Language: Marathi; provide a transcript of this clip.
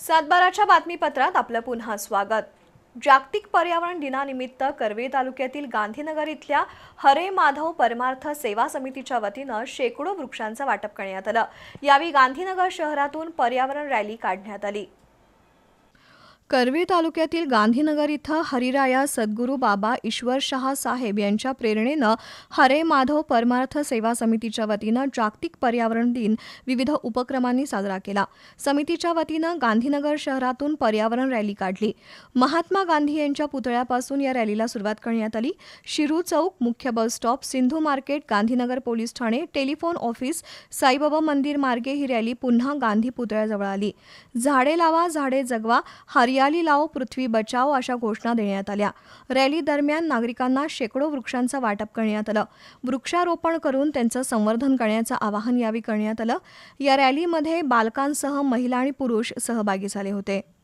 सातबाराच्या बातमीपत्रात आपलं पुन्हा स्वागत. जागतिक पर्यावरण दिनानिमित्त करवे तालुक्यातील गांधीनगर इथल्या हरे माधव परमार्थ सेवा समितीच्या वतीनं शेकडो वृक्षांचं वाटप करण्यात आलं. यावेळी गांधीनगर शहरातून पर्यावरण रॅली काढण्यात आली. करवी तालुक्यातील गांधीनगर इथं हरिराया सद्गुरू बाबा ईश्वर शहा साहेब यांच्या प्रेरणेनं हरे माधव परमार्थ सेवा समितीच्या वतीनं जागतिक पर्यावरण दिन विविध उपक्रमांनी साजरा केला. समितीच्या वतीनं गांधीनगर शहरातून पर्यावरण रॅली काढली. महात्मा गांधी यांच्या पुतळ्यापासून या रॅलीला सुरुवात करण्यात आली. शिरू चौक मुख्य bus stop Sindhu market Gandhinagar police Thane telephone office Saibaba मंदिर मार्गे ही रॅली पुन्हा गांधी पुतळ्याजवळ आली. झाडे लावा झाडे जगवा हरिया हरियाली लाव पृथ्वी बचाव अशा घोषणा देण्यात आल्या. रॅली दरम्यान नागरिकांना शेकडो वृक्षांचं वाटप करण्यात आलं. वृक्षारोपण करून त्यांचं संवर्धन करण्याचं आवाहन यावेळी करण्यात आलं. या रॅलीमध्ये बालकांसह महिला आणि पुरुष सहभागी झाले होते.